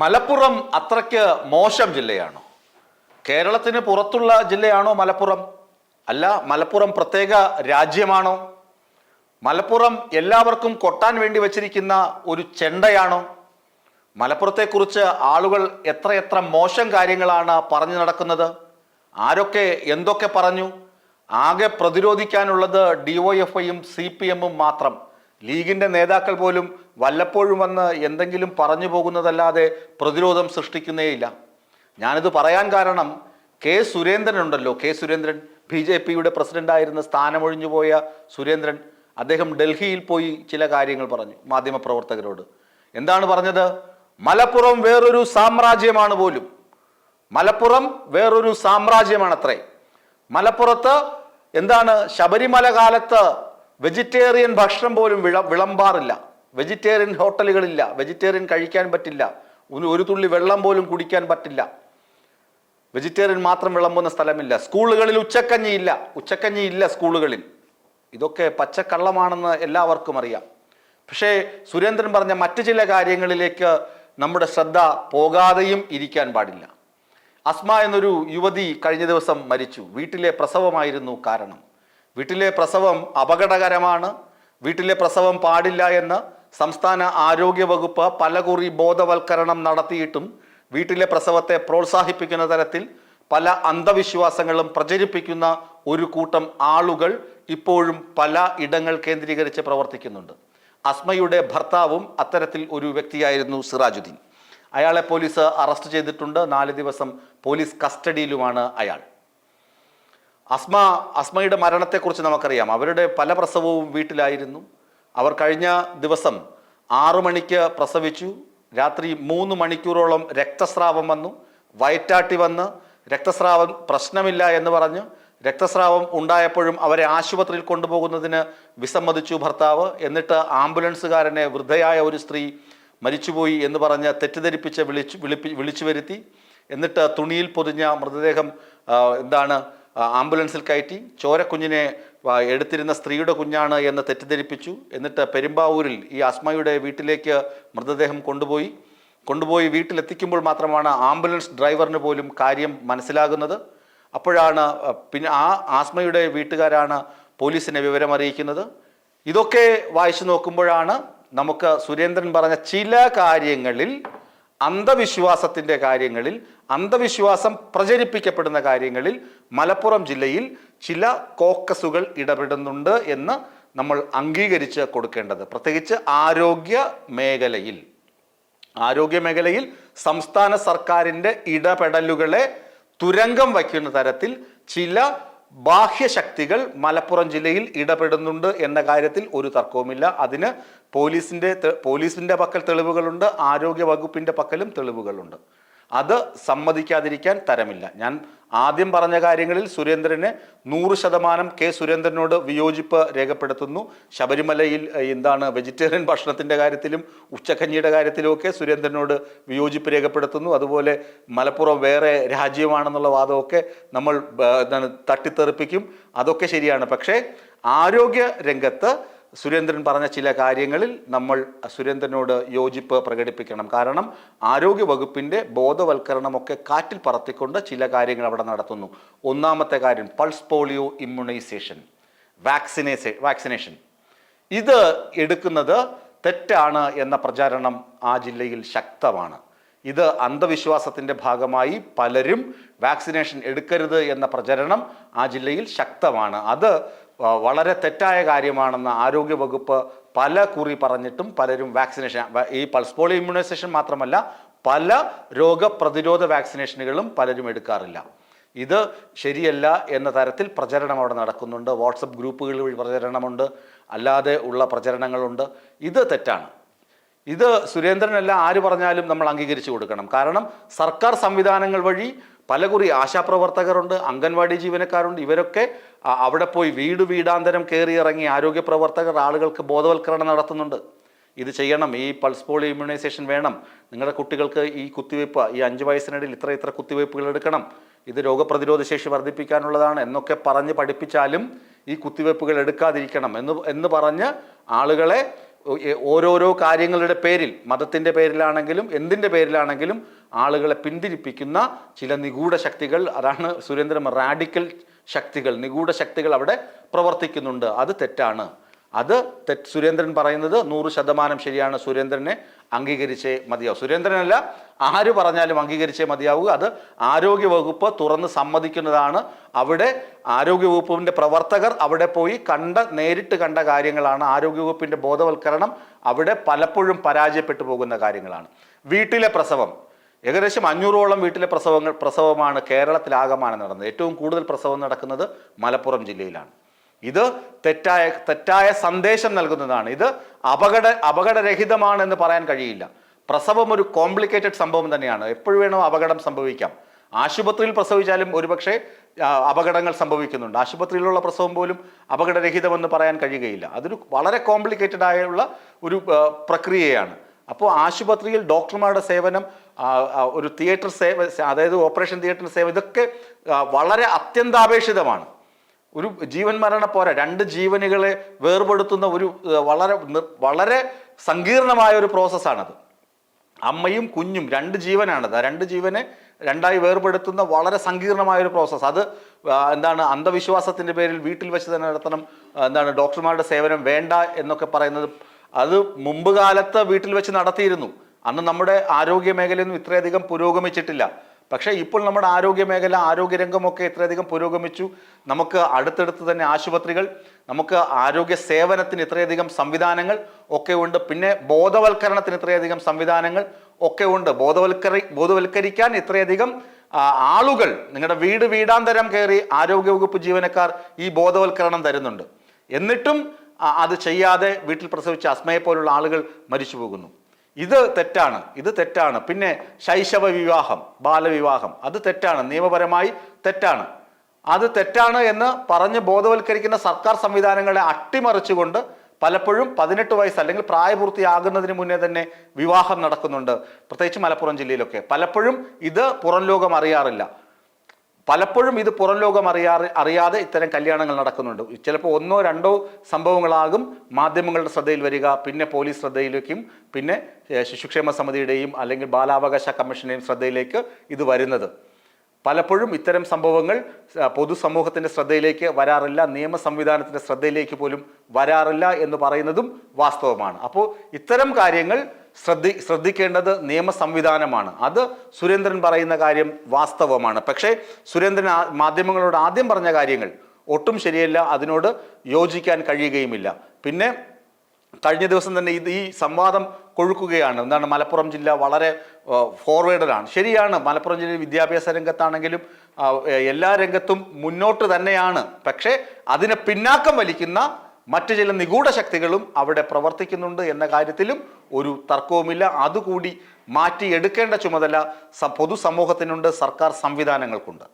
മലപ്പുറം അത്രയ്ക്ക് മോശം ജില്ലയാണോ? കേരളത്തിന് പുറത്തുള്ള ജില്ലയാണോ മലപ്പുറം? അല്ല മലപ്പുറം പ്രത്യേക രാജ്യമാണോ? മലപ്പുറം എല്ലാവർക്കും കൊട്ടാൻ വേണ്ടി വച്ചിരിക്കുന്ന ഒരു ചെണ്ടയാണോ? മലപ്പുറത്തെക്കുറിച്ച് ആളുകൾ എത്രയെത്ര മോശം കാര്യങ്ങളാണ് പറഞ്ഞു നടക്കുന്നത്? ആരൊക്കെ എന്തൊക്കെ പറഞ്ഞു? ആകെ പ്രതിരോധിക്കാനുള്ളത് ഡിവൈഎഫ്ഐയും സി പി എമ്മും മാത്രം. ലീഗിന്റെ നേതാക്കൾ പോലും വല്ലപ്പോഴും വന്ന് എന്തെങ്കിലും പറഞ്ഞു പോകുന്നതല്ലാതെ പ്രതിരോധം സൃഷ്ടിക്കുന്നേയില്ല. ഞാനിത് പറയാൻ കാരണം കെ സുരേന്ദ്രൻ ഉണ്ടല്ലോ കെ സുരേന്ദ്രൻ ബി ജെ പിയുടെ പ്രസിഡന്റായിരുന്ന സ്ഥാനമൊഴിഞ്ഞു പോയ സുരേന്ദ്രൻ അദ്ദേഹം ഡൽഹിയിൽ പോയി ചില കാര്യങ്ങൾ പറഞ്ഞു മാധ്യമപ്രവർത്തകരോട്. എന്താണ് പറഞ്ഞത്? മലപ്പുറം വേറൊരു സാമ്രാജ്യമാണ് പോലും. മലപ്പുറം വേറൊരു സാമ്രാജ്യമാണത്രേ. മലപ്പുറത്ത് എന്താണ് ശബരിമല കാലത്ത് വെജിറ്റേറിയൻ ഭക്ഷണം പോലും വിള വിളമ്പാറില്ല. വെജിറ്റേറിയൻ ഹോട്ടലുകളില്ല. വെജിറ്റേറിയൻ കഴിക്കാൻ പറ്റില്ല. ഒരു തുള്ളി വെള്ളം പോലും കുടിക്കാൻ പറ്റില്ല. വെജിറ്റേറിയൻ മാത്രം വിളമ്പുന്ന സ്ഥലമില്ല. സ്കൂളുകളിൽ ഉച്ചക്കഞ്ഞി ഇല്ല. ഉച്ചക്കഞ്ഞി ഇല്ല സ്കൂളുകളിൽ. ഇതൊക്കെ പച്ചക്കള്ളമാണെന്ന് എല്ലാവർക്കും അറിയാം. പക്ഷേ സുരേന്ദ്രൻ പറഞ്ഞ മറ്റു ചില കാര്യങ്ങളിലേക്ക് നമ്മുടെ ശ്രദ്ധ പോകാതെയും ഇരിക്കാൻ പാടില്ല. അസ്മ എന്നൊരു യുവതി കഴിഞ്ഞ ദിവസം മരിച്ചു. വീട്ടിലെ പ്രസവമായിരുന്നു കാരണം. വീട്ടിലെ പ്രസവം അപകടകരമാണ്. വീട്ടിലെ പ്രസവം പാടില്ല എന്ന് സംസ്ഥാന ആരോഗ്യ വകുപ്പ് പലകുറി ബോധവൽക്കരണം നടത്തിയിട്ടും വീട്ടിലെ പ്രസവത്തെ പ്രോത്സാഹിപ്പിക്കുന്ന തരത്തിൽ പല അന്ധവിശ്വാസങ്ങളും പ്രചരിപ്പിക്കുന്ന ഒരു കൂട്ടം ആളുകൾ ഇപ്പോഴും പല ഇടങ്ങൾ കേന്ദ്രീകരിച്ച് പ്രവർത്തിക്കുന്നുണ്ട്. അസ്മയുടെ ഭർത്താവും അത്തരത്തിൽ ഒരു വ്യക്തിയായിരുന്നു സിറാജുദ്ദീൻ. അയാളെ പോലീസ് അറസ്റ്റ് ചെയ്തിട്ടുണ്ട്. നാല് ദിവസം പോലീസ് കസ്റ്റഡിയിലുമാണ് അയാൾ. അസ്മ അസ്മയുടെ മരണത്തെക്കുറിച്ച് നമുക്കറിയാം. അവരുടെ പല പ്രസവവും വീട്ടിലായിരുന്നു. അവർ കഴിഞ്ഞ ദിവസം ആറു മണിക്ക് പ്രസവിച്ചു. രാത്രി മൂന്ന് മണിക്കൂറോളം രക്തസ്രാവം വന്നു. വയറ്റാട്ടി വന്ന് രക്തസ്രാവം പ്രശ്നമില്ല എന്ന് പറഞ്ഞ് രക്തസ്രാവം ഉണ്ടായപ്പോഴും അവരെ ആശുപത്രിയിൽ കൊണ്ടുപോകുന്നതിന് വിസമ്മതിച്ചു ഭർത്താവ്. എന്നിട്ട് ആംബുലൻസുകാരനെ വൃദ്ധയായ ഒരു സ്ത്രീ മരിച്ചുപോയി എന്ന് പറഞ്ഞ് തെറ്റിദ്ധരിപ്പിച്ച് വിളിച്ചു വിളിപ്പി വിളിച്ചു വരുത്തി. എന്നിട്ട് തുണിയിൽ പൊതിഞ്ഞ മൃതദേഹം എന്താണ് ആംബുലൻസിൽ കയറ്റി ചോരക്കുഞ്ഞിനെ എടുത്തിരുന്ന സ്ത്രീയുടെ കുഞ്ഞാണ് എന്ന് തെറ്റിദ്ധരിപ്പിച്ചു. എന്നിട്ട് പെരുമ്പാവൂരിൽ ഈ അസ്മയുടെ വീട്ടിലേക്ക് മൃതദേഹം കൊണ്ടുപോയി. കൊണ്ടുപോയി വീട്ടിലെത്തിക്കുമ്പോൾ മാത്രമാണ് ആംബുലൻസ് ഡ്രൈവറിന് പോലും കാര്യം മനസ്സിലാകുന്നത്. അപ്പോഴാണ് പിന്നെ ആ ആസ്മയുടെ വീട്ടുകാരാണ് പോലീസിനെ വിവരം അറിയിക്കുന്നത് ഇതൊക്കെ വായിച്ചു നോക്കുമ്പോഴാണ് നമുക്ക് സുരേന്ദ്രൻ പറഞ്ഞ ചില കാര്യങ്ങളിൽ അന്ധവിശ്വാസത്തിന്റെ കാര്യങ്ങളിൽ അന്ധവിശ്വാസം പ്രചരിപ്പിക്കപ്പെടുന്ന കാര്യങ്ങളിൽ മലപ്പുറം ജില്ലയിൽ ചില കോക്കസുകൾ ഇടപെടുന്നുണ്ട് എന്ന് നമ്മൾ അംഗീകരിച്ച് കൊടുക്കേണ്ടത്. പ്രത്യേകിച്ച് ആരോഗ്യ മേഖലയിൽ. ആരോഗ്യ മേഖലയിൽ സംസ്ഥാന സർക്കാരിന്റെ ഇടപെടലുകളെ തുരങ്കം വയ്ക്കുന്ന തരത്തിൽ ചില ബാഹ്യശക്തികൾ മലപ്പുറം ജില്ലയിൽ ഇടപെടുന്നുണ്ട് എന്ന കാര്യത്തിൽ ഒരു തർക്കവുമില്ല. അതിന് പോലീസിന്റെ പോലീസിന്റെ പക്കൽ തെളിവുകളുണ്ട് ആരോഗ്യ വകുപ്പിന്റെ പക്കലും തെളിവുകളുണ്ട്. അത് സമ്മതിക്കാതിരിക്കാൻ തരമില്ല. ഞാൻ ആദ്യം പറഞ്ഞ കാര്യങ്ങളിൽ സുരേന്ദ്രന് നൂറ് ശതമാനം കെ സുരേന്ദ്രനോട് വിയോജിപ്പ് രേഖപ്പെടുത്തുന്നു. ശബരിമലയിൽ എന്താണ് വെജിറ്റേറിയൻ ഭക്ഷണത്തിന്റെ കാര്യത്തിലും ഉച്ചക്കഞ്ഞിയുടെ കാര്യത്തിലുമൊക്കെ സുരേന്ദ്രനോട് വിയോജിപ്പ് രേഖപ്പെടുത്തുന്നു. അതുപോലെ മലപ്പുറം വേറെ രാജ്യമാണെന്നുള്ള വാദമൊക്കെ നമ്മൾ എന്താണ് തട്ടിത്തെറിപ്പിക്കും. അതൊക്കെ ശരിയാണ്. പക്ഷേ ആരോഗ്യ രംഗത്ത് സുരേന്ദ്രൻ പറഞ്ഞ ചില കാര്യങ്ങളിൽ നമ്മൾ സുരേന്ദ്രനോട് യോജിപ്പ് പ്രകടിപ്പിക്കണം. കാരണം ആരോഗ്യ വകുപ്പിന്റെ ബോധവൽക്കരണമൊക്കെ കാറ്റിൽ പറത്തിക്കൊണ്ട് ചില കാര്യങ്ങൾ അവിടെ നടത്തുന്നു. ഒന്നാമത്തെ കാര്യം പൾസ് പോളിയോ ഇമ്മ്യൂണൈസേഷൻ വാക്സിനേസേ വാക്സിനേഷൻ. ഇത് എടുക്കുന്നത് തെറ്റാണ് എന്ന പ്രചാരണം ആ ജില്ലയിൽ ശക്തമാണ്. ഇത് അന്ധവിശ്വാസത്തിന്റെ ഭാഗമായി പലരും വാക്സിനേഷൻ എടുക്കരുത് എന്ന പ്രചരണം ആ ജില്ലയിൽ ശക്തമാണ്. അത് വളരെ തെറ്റായ കാര്യമാണെന്ന് ആരോഗ്യവകുപ്പ് പല കുറി പറഞ്ഞിട്ടും പലരും വാക്സിനേഷൻ ഈ പൾസ് പോളിയോ ഇമ്മ്യൂണൈസേഷൻ മാത്രമല്ല പല രോഗപ്രതിരോധ വാക്സിനേഷനുകളും പലരും എടുക്കാറില്ല. ഇത് ശരിയല്ല എന്ന തരത്തിൽ പ്രചരണം അവിടെ നടക്കുന്നുണ്ട്. വാട്സപ്പ് ഗ്രൂപ്പുകൾ വഴി പ്രചരണമുണ്ട്. അല്ലാതെ ഉള്ള പ്രചരണങ്ങളുണ്ട്. ഇത് തെറ്റാണ്. ഇത് സുരേന്ദ്രനല്ല ആര് പറഞ്ഞാലും നമ്മൾ അംഗീകരിച്ചു കൊടുക്കണം. കാരണം സർക്കാർ സംവിധാനങ്ങൾ വഴി പലകുറി ആശാപ്രവർത്തകരുണ്ട് അംഗൻവാടി ജീവനക്കാരുണ്ട്. ഇവരൊക്കെ അവിടെ പോയി വീട് വീടാന്തരം കയറി ഇറങ്ങി ആരോഗ്യ പ്രവർത്തകർ ആളുകൾക്ക് ബോധവൽക്കരണം നടത്തുന്നുണ്ട്. ഇത് ചെയ്യണം. ഈ പൾസ് പോളിയോ ഇമ്മ്യൂണൈസേഷൻ വേണം. നിങ്ങളുടെ കുട്ടികൾക്ക് ഈ കുത്തിവയ്പ്പ് ഈ അഞ്ച് വയസ്സിനിടയിൽ ഇത്ര ഇത്ര കുത്തിവയ്പ്പുകൾ എടുക്കണം. ഇത് രോഗപ്രതിരോധ ശേഷി വർദ്ധിപ്പിക്കാനുള്ളതാണ് എന്നൊക്കെ പറഞ്ഞ് പഠിപ്പിച്ചാലും ഈ കുത്തിവയ്പ്പുകൾ എടുക്കാതിരിക്കണം എന്ന് എന്ന് പറഞ്ഞ് ആളുകളെ ഓരോരോ കാര്യങ്ങളുടെ പേരിൽ മതത്തിന്റെ പേരിലാണെങ്കിലും എന്തിന്റെ പേരിലാണെങ്കിലും ആളുകളെ പിന്തിരിപ്പിക്കുന്ന ചില നിഗൂഢ ശക്തികൾ അതാണ് സുരേന്ദ്രൻ റാഡിക്കൽ ശക്തികൾ നിഗൂഢ ശക്തികൾ അവിടെ പ്രവർത്തിക്കുന്നുണ്ട്. അത് തെറ്റാണ്. അത് തെറ്റ്. സുരേന്ദ്രൻ പറയുന്നത് നൂറ് ശതമാനം ശരിയാണ്. സുരേന്ദ്രനെ അംഗീകരിച്ചേ മതിയാവും. സുരേന്ദ്രനല്ല ആര് പറഞ്ഞാലും അംഗീകരിച്ചേ മതിയാവുക അത് ആരോഗ്യവകുപ്പ് തുറന്ന് സമ്മതിക്കുന്നതാണ്. അവിടെ ആരോഗ്യവകുപ്പിന്റെ പ്രവർത്തകർ അവിടെ പോയി കണ്ട നേരിട്ട് കണ്ട കാര്യങ്ങളാണ്. ആരോഗ്യവകുപ്പിന്റെ ബോധവൽക്കരണം അവിടെ പലപ്പോഴും പരാജയപ്പെട്ടു പോകുന്ന കാര്യങ്ങളാണ്. വീട്ടിലെ പ്രസവം. ഏകദേശം അഞ്ഞൂറോളം വീട്ടിലെ പ്രസവങ്ങൾ പ്രസവമാണ് കേരളത്തിലാകമാനം നടന്നത്. ഏറ്റവും കൂടുതൽ പ്രസവം നടക്കുന്നത് മലപ്പുറം ജില്ലയിലാണ്. ഇത് തെറ്റായ തെറ്റായ സന്ദേശം നൽകുന്നതാണ്. ഇത് അപകട അപകടരഹിതമാണെന്ന് പറയാൻ കഴിയില്ല. പ്രസവം ഒരു കോംപ്ലിക്കേറ്റഡ് സംഭവം തന്നെയാണ്. എപ്പോഴും വേണോ അപകടം സംഭവിക്കാം. ആശുപത്രിയിൽ പ്രസവിച്ചാലും ഒരുപക്ഷെ അപകടങ്ങൾ സംഭവിക്കുന്നുണ്ട്. ആശുപത്രിയിലുള്ള പ്രസവം പോലും അപകടരഹിതമെന്ന് പറയാൻ കഴിയുകയില്ല. അതൊരു വളരെ കോംപ്ലിക്കേറ്റഡ് ആയുള്ള ഒരു പ്രക്രിയയാണ്. അപ്പോൾ ആശുപത്രിയിൽ ഡോക്ടർമാരുടെ സേവനം ഒരു തിയേറ്റർ സേവ അതായത് ഓപ്പറേഷൻ തിയേറ്റർ സേവനം ഇതൊക്കെ വളരെ അത്യന്താപേക്ഷിതമാണ്. ഒരു ജീവൻ മരണ പോരാ. രണ്ട് ജീവനുകളെ വേർപെടുത്തുന്ന ഒരു വളരെ വളരെ സങ്കീർണമായ ഒരു പ്രോസസ്സാണത്. അമ്മയും കുഞ്ഞും രണ്ട് ജീവനാണത് ആ രണ്ട് ജീവനെ രണ്ടായി വേർപെടുത്തുന്ന വളരെ സങ്കീർണമായ ഒരു പ്രോസസ്സ്. അത് എന്താണ് അന്ധവിശ്വാസത്തിന്റെ പേരിൽ വീട്ടിൽ വെച്ച് തന്നെ നടത്തണം. എന്താണ് ഡോക്ടർമാരുടെ സേവനം വേണ്ട എന്നൊക്കെ പറയുന്നത് അത് മുമ്പ് കാലത്ത് വീട്ടിൽ വെച്ച് നടത്തിയിരുന്നു. അന്ന് നമ്മുടെ ആരോഗ്യ മേഖലയൊന്നും ഇത്രയധികം പുരോഗമിച്ചിട്ടില്ല. പക്ഷേ ഇപ്പോൾ നമ്മുടെ ആരോഗ്യ മേഖല ആരോഗ്യരംഗമൊക്കെ ഇത്രയധികം പുരോഗമിച്ചു. നമുക്ക് അടുത്തടുത്ത് തന്നെ ആശുപത്രികൾ നമുക്ക് ആരോഗ്യ സേവനത്തിന് ഇത്രയധികം സംവിധാനങ്ങൾ ഒക്കെ ഉണ്ട്. പിന്നെ ബോധവൽക്കരണത്തിന് ഇത്രയധികം സംവിധാനങ്ങൾ ഒക്കെ ഉണ്ട്. ബോധവൽക്കരി ബോധവൽക്കരിക്കാൻ ഇത്രയധികം ആളുകൾ നിങ്ങളുടെ വീട് വീടാന്തരം കയറി ആരോഗ്യവകുപ്പ് ജീവനക്കാർ ഈ ബോധവൽക്കരണം തരുന്നുണ്ട്. എന്നിട്ടും അത് ചെയ്യാതെ വീട്ടിൽ പ്രസവിച്ച അസ്മയെ പോലുള്ള ആളുകൾ മരിച്ചു പോകുന്നു ഇത് തെറ്റാണ് ഇത് തെറ്റാണ്. പിന്നെ ശൈശവ വിവാഹം ബാലവിവാഹം അത് തെറ്റാണ് നിയമപരമായി തെറ്റാണ്. അത് തെറ്റാണ് എന്ന് പറഞ്ഞ് ബോധവൽക്കരിക്കുന്ന സർക്കാർ സംവിധാനങ്ങളെ അട്ടിമറിച്ചുകൊണ്ട് പലപ്പോഴും പതിനെട്ട് വയസ്സ് അല്ലെങ്കിൽ പ്രായപൂർത്തിയാകുന്നതിന് മുന്നേ തന്നെ വിവാഹം നടക്കുന്നുണ്ട് പ്രത്യേകിച്ച് മലപ്പുറം ജില്ലയിലൊക്കെ. പലപ്പോഴും ഇത് പുറം ലോകം അറിയാറില്ല. പലപ്പോഴും ഇത് പുറം ലോകം അറിയാ അറിയാതെ ഇത്തരം കല്യാണങ്ങൾ നടക്കുന്നുണ്ട്. ചിലപ്പോൾ ഒന്നോ രണ്ടോ സംഭവങ്ങളാകും മാധ്യമങ്ങളുടെ ശ്രദ്ധയിൽ വരിക പിന്നെ പോലീസ് ശ്രദ്ധയിലേക്കും പിന്നെ ശിശുക്ഷേമ സമിതിയുടെയും അല്ലെങ്കിൽ ബാലാവകാശ കമ്മീഷന്റെയും ശ്രദ്ധയിലേക്ക് ഇത് വരുന്നത്. പലപ്പോഴും ഇത്തരം സംഭവങ്ങൾ പൊതുസമൂഹത്തിന്റെ ശ്രദ്ധയിലേക്ക് വരാറില്ല നിയമ സംവിധാനത്തിന്റെ ശ്രദ്ധയിലേക്ക് പോലും വരാറില്ല എന്ന് പറയുന്നതും വാസ്തവമാണ്. അപ്പോൾ ഇത്തരം കാര്യങ്ങൾ ശ്രദ്ധി ശ്രദ്ധിക്കേണ്ടത് നിയമ സംവിധാനമാണ്. അത് സുരേന്ദ്രൻ പറയുന്ന കാര്യം വാസ്തവമാണ്. പക്ഷേ സുരേന്ദ്രൻ മാധ്യമങ്ങളോട് ആദ്യം പറഞ്ഞ കാര്യങ്ങൾ ഒട്ടും ശരിയല്ല. അതിനോട് യോജിക്കാൻ കഴിയുകയുമില്ല. പിന്നെ കഴിഞ്ഞ ദിവസം തന്നെ ഇത് ഈ സംവാദം കൊഴുക്കുകയാണ്. എന്താണ്? മലപ്പുറം ജില്ല വളരെ ഫോർവേഡാണ് ശരിയാണ്. മലപ്പുറം ജില്ലയിൽ വിദ്യാഭ്യാസ രംഗത്താണെങ്കിലും എല്ലാ രംഗത്തും മുന്നോട്ട് തന്നെയാണ്. പക്ഷേ അതിനെ പിന്നാക്കം വലിക്കുന്ന മറ്റു ചില നിഗൂഢ ശക്തികളും അവിടെ പ്രവർത്തിക്കുന്നുണ്ട് എന്ന കാര്യത്തിലും ഒരു തർക്കവുമില്ല. അതുകൂടി മാറ്റിയെടുക്കേണ്ട ചുമതല പൊതുസമൂഹത്തിനുണ്ട് സർക്കാർ സംവിധാനങ്ങൾക്കുണ്ട്.